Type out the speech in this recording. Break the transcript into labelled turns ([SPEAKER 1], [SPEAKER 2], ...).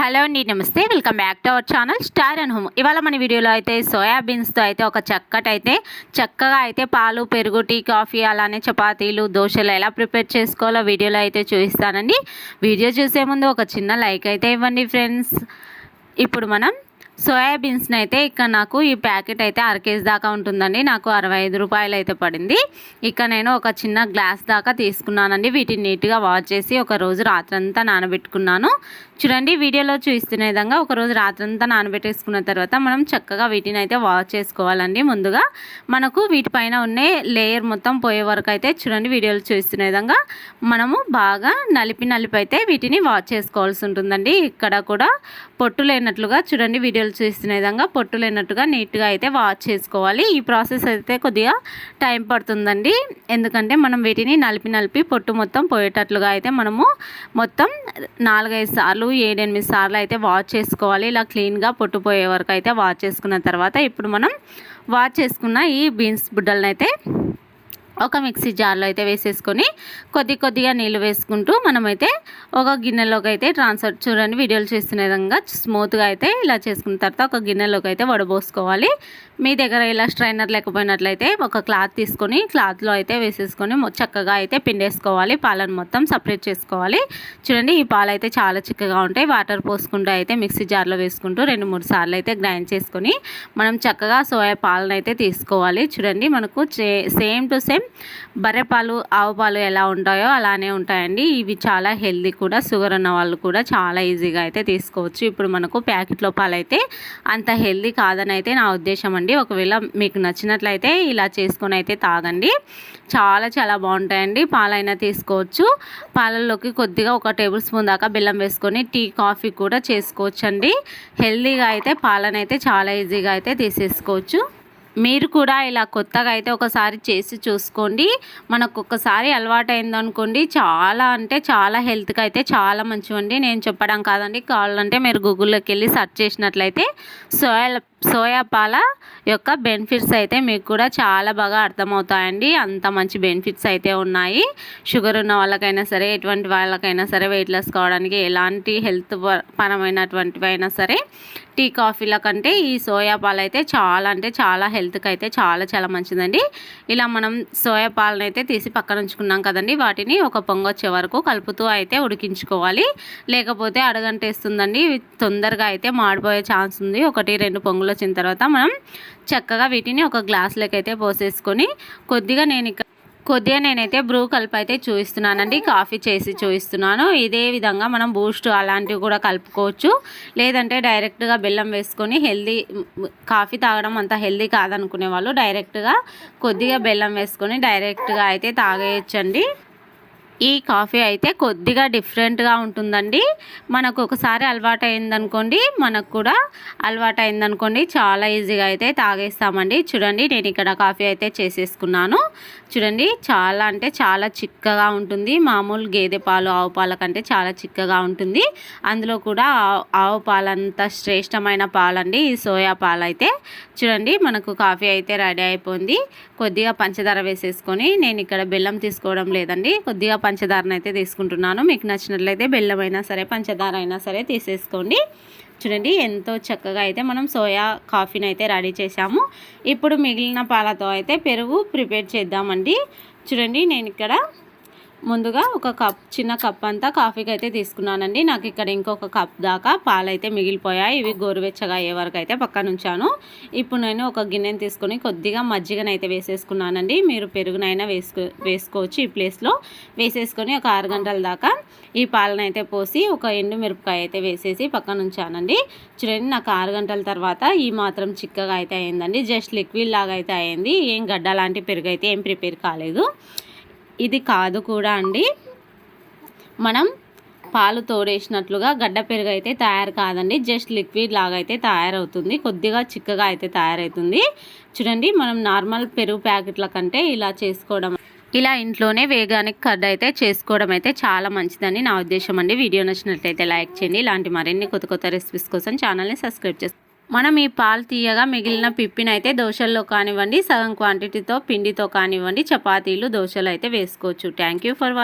[SPEAKER 1] Hello అండి నమస్తే. Welcome back to our channel star and home ఇవాళ మన వీడియోలో అయితే సోయాబీన్స్తో అయితే ఒక చక్కటి అయితే చక్కగా అయితే పాలు పెరుగు టీ కాఫీ అలానే చపాతీలు దోశలు ఎలా ప్రిపేర్ చేసుకోవాలో వీడియోలో అయితే చూపిస్తానండి. వీడియో చూసే ముందు ఒక చిన్న లైక్ అయితే ఇవ్వండి ఫ్రెండ్స్. ఇప్పుడు మనం సోయాబీన్స్ని అయితే ఇక్కడ నాకు ఈ ప్యాకెట్ అయితే అర కేజీ దాకా ఉంటుందండి. నాకు అరవై ఐదు రూపాయలు అయితే పడింది. ఇక్కడ నేను ఒక చిన్న గ్లాస్ దాకా తీసుకున్నానండి. వీటిని నీట్గా వాష్ చేసి ఒక రోజు రాత్రంతా నానబెట్టుకున్నాను. చూడండి వీడియోలో చూస్తున్న విధంగా ఒక రోజు రాత్రంతా నానబెట్టేసుకున్న తర్వాత మనం చక్కగా వీటిని అయితే వాష్ చేసుకోవాలండి ముందుగా. మనకు వీటిపైన ఉన్న లేయర్ మొత్తం పోయే వరకు అయితే చూడండి వీడియోలో చూస్తున్న విధంగా మనము బాగా నలిపి నలిపి అయితే వీటిని వాష్ చేసుకోవాల్సి ఉంటుందండి. ఇక్కడ కూడా పొట్టు లేనట్లుగా చూడండి వీడియోలు చేసిన విధంగా పొట్టు లేనట్టుగా నీట్గా అయితే వాష్ చేసుకోవాలి. ఈ ప్రాసెస్ అయితే కొద్దిగా టైం పడుతుందండి. ఎందుకంటే మనం వీటిని నలిపి నలిపి పొట్టు మొత్తం పోయేటట్లుగా అయితే మనము మొత్తం నాలుగైదు సార్లు ఏడెనిమిది సార్లు అయితే వాష్ చేసుకోవాలి. ఇలా క్లీన్గా పొట్టు పోయే వరకు అయితే వాష్ చేసుకున్న తర్వాత ఇప్పుడు మనం వాష్ చేసుకున్న ఈ బీన్స్ బుడ్డలను అయితే ఒక మిక్సీ జార్లో అయితే వేసేసుకొని కొద్ది కొద్దిగా నీళ్ళు వేసుకుంటూ మనమైతే ఒక గిన్నెలోకి అయితే ట్రాన్స్ఫర్ చూడండి వీడియోలు చేస్తున్న విధంగా స్మూత్గా అయితే ఇలా చేసుకున్న తర్వాత ఒక గిన్నెలోకి అయితే వడబోసుకోవాలి. మీ దగ్గర ఇలా స్ట్రైనర్ లేకపోయినట్లయితే ఒక క్లాత్ తీసుకొని క్లాత్లో అయితే వేసేసుకొని చక్కగా అయితే పిండేసుకోవాలి. పాలను మొత్తం సపరేట్ చేసుకోవాలి. చూడండి ఈ పాలు అయితే చాలా చిక్కగా ఉంటాయి. వాటర్ పోసుకుంటూ అయితే మిక్సీ జార్లో వేసుకుంటూ రెండు మూడు సార్లు అయితే గ్రైండ్ చేసుకొని మనం చక్కగా సోయా పాలను అయితే తీసుకోవాలి. చూడండి మనకు సేమ్ టు సేమ్ బర్రె పాలు ఆవు పాలు ఎలా ఉంటాయో అలానే ఉంటాయండి. ఇవి చాలా హెల్దీ కూడా షుగర్ ఉన్న వాళ్ళు కూడా చాలా ఈజీగా అయితే తీసుకోవచ్చు. ఇప్పుడు మనకు ప్యాకెట్లో పాలు అయితే అంత హెల్దీ కాదని అయితే నా ఉద్దేశం అండి. ఒకవేళ మీకు నచ్చినట్లయితే ఇలా చేసుకొని అయితే తాగండి. చాలా చాలా బాగుంటాయండి. పాలైనా తీసుకోవచ్చు. పాలల్లోకి కొద్దిగా ఒక టేబుల్ స్పూన్ దాకా బెల్లం వేసుకొని టీ కాఫీ కూడా చేసుకోవచ్చు అండి హెల్దీగా అయితే పాలనైతే చాలా ఈజీగా అయితే తీసేసుకోవచ్చు. మీరు కూడా ఇలా కొత్తగా అయితే ఒకసారి చేసి చూసుకోండి. మనకు ఒకసారి అలవాటు అయిందనుకోండి చాలా అంటే చాలా హెల్త్కి అయితే చాలా మంచివండి. నేను చెప్పడం కాదండి. కావాలంటే మీరు గూగుల్లోకి వెళ్ళి సెర్చ్ చేసినట్లయితే సోయా సోయా పాల యొక్క బెనిఫిట్స్ అయితే మీకు కూడా చాలా బాగా అర్థమవుతాయండి. అంత మంచి బెనిఫిట్స్ అయితే ఉన్నాయి. షుగర్ ఉన్న వాళ్ళకైనా సరే ఎటువంటి వాళ్ళకైనా సరే వెయిట్ లాస్ కావడానికి ఎలాంటి హెల్త్ పరమైనటువంటివి అయినా సరే టీ కాఫీల కంటే ఈ సోయా పాలు అయితే చాలా అంటే చాలా హెల్త్కి అయితే చాలా చాలా మంచిదండి. ఇలా మనం సోయా పాలను అయితే తీసి పక్కన ఉంచుకున్నాం కదండి. వాటిని ఒక పొంగొచ్చే వరకు కలుపుతూ అయితే ఉడికించుకోవాలి. లేకపోతే అడగంటేస్తుందండి తొందరగా అయితే మాడిపోయే ఛాన్స్ ఉంది. ఒకటి రెండు పొంగులు వచ్చిన తర్వాత మనం చక్కగా వీటిని ఒక గ్లాస్లోకి అయితే పోసేసుకొని కొద్దిగా నేను ఇక్కడ కొద్దిగా నేనైతే బ్రూ కలిపి అయితే చూపిస్తున్నానండి. కాఫీ చేసి చూపిస్తున్నాను. ఇదే విధంగా మనం బూస్ట్ అలాంటివి కూడా కలుపుకోవచ్చు. లేదంటే డైరెక్ట్గా బెల్లం వేసుకొని హెల్దీ కాఫీ తాగడం అంత హెల్దీ కాదనుకునే వాళ్ళు డైరెక్ట్గా కొద్దిగా బెల్లం వేసుకొని డైరెక్ట్గా అయితే తాగేయచ్చండి. ఈ కాఫీ అయితే కొద్దిగా డిఫరెంట్గా ఉంటుందండి. మనకు ఒకసారి అలవాటు అయిందనుకోండి మనకు కూడా అలవాటు అయిందనుకోండి చాలా ఈజీగా అయితే తాగేస్తామండి. చూడండి నేను ఇక్కడ కాఫీ అయితే చేసేసుకున్నాను. చూడండి చాలా అంటే చాలా చిక్కగా ఉంటుంది. మామూలు గేదె పాలు ఆవు పాల కంటే చాలా చిక్కగా ఉంటుంది. అందులో కూడా ఆవు పాలంత శ్రేష్టమైన పాలండి ఈ సోయా పాలు అయితే చూడండి మనకు కాఫీ అయితే రెడీ అయిపోయింది. కొద్దిగా పంచదార వేసేసుకొని నేను ఇక్కడ బెల్లం తీసుకోవడం లేదండి. కొద్దిగా పంచదారను అయితే తీసుకుంటున్నాను. మీకు నచ్చినట్లయితే బెల్లం అయినా సరే పంచదార అయినా సరే తీసేసుకోండి. చూడండి ఎంతో చక్కగా అయితే మనం సోయా కాఫీని అయితే రెడీ చేసాము ఇప్పుడు మిగిలిన పాలతో అయితే పెరుగు ప్రిపేర్ చేద్దామండి. చూడండి నేను ఇక్కడ ముందుగా ఒక కప్ చిన్న కప్ అంతా కాఫీకి అయితే తీసుకున్నానండి. నాకు ఇక్కడ ఇంకొక కప్ దాకా పాలైతే మిగిలిపోయాయి. ఇవి గోరువెచ్చగా అయ్యే వరకు అయితే పక్కన ఉంచాను. ఇప్పుడు నేను ఒక గిన్నెని తీసుకొని కొద్దిగా మజ్జిగనైతే వేసేసుకున్నానండి. మీరు పెరుగునైనా వేసుకో వేసుకోవచ్చు ఈ ప్లేస్లో. వేసేసుకొని ఒక ఆరు గంటల దాకా ఈ పాలనైతే పోసి ఒక ఎండు మిరపకాయ అయితే వేసేసి పక్కన ఉంచానండి. చూడండి నాకు ఆరు గంటల తర్వాత ఈ మాత్రం చిక్కగా అయితే అయిందండి. జస్ట్ లిక్విడ్ లాగా అయితే అయింది. ఏం గడ్డ లాంటి పెరుగు అయితే ఏం ప్రిపేర్ కాలేదు. ఇది కాదు కూడా అండి. మనం పాలు తోడేసినట్లుగా గడ్డ పెరుగు అయితే తయారు కాదండి. జస్ట్ లిక్విడ్ లాగా అయితే తయారవుతుంది. కొద్దిగా చిక్కగా అయితే తయారవుతుంది. చూడండి మనం నార్మల్ పెరుగు ప్యాకెట్ల కంటే ఇలా చేసుకోవడం ఇలా ఇంట్లోనే వేగానికి కర్డ్ అయితే చేసుకోవడం అయితే చాలా మంచిదని నా ఉద్దేశం అండి. వీడియో నచ్చినట్లయితే లైక్ చేయండి. ఇలాంటి మరిన్ని కొత్త కొత్త రెసిపీస్ కోసం ఛానల్ని సబ్స్క్రైబ్ చేసుకోండి మనం ఈ పాలు తీయగా మిగిలిన పిప్పిని అయితే దోశల్లో కానివ్వండి సగం క్వాంటిటీతో పిండితో కానివ్వండి చపాతీలు దోశలు అయితే వేసుకోవచ్చు. Thank for watching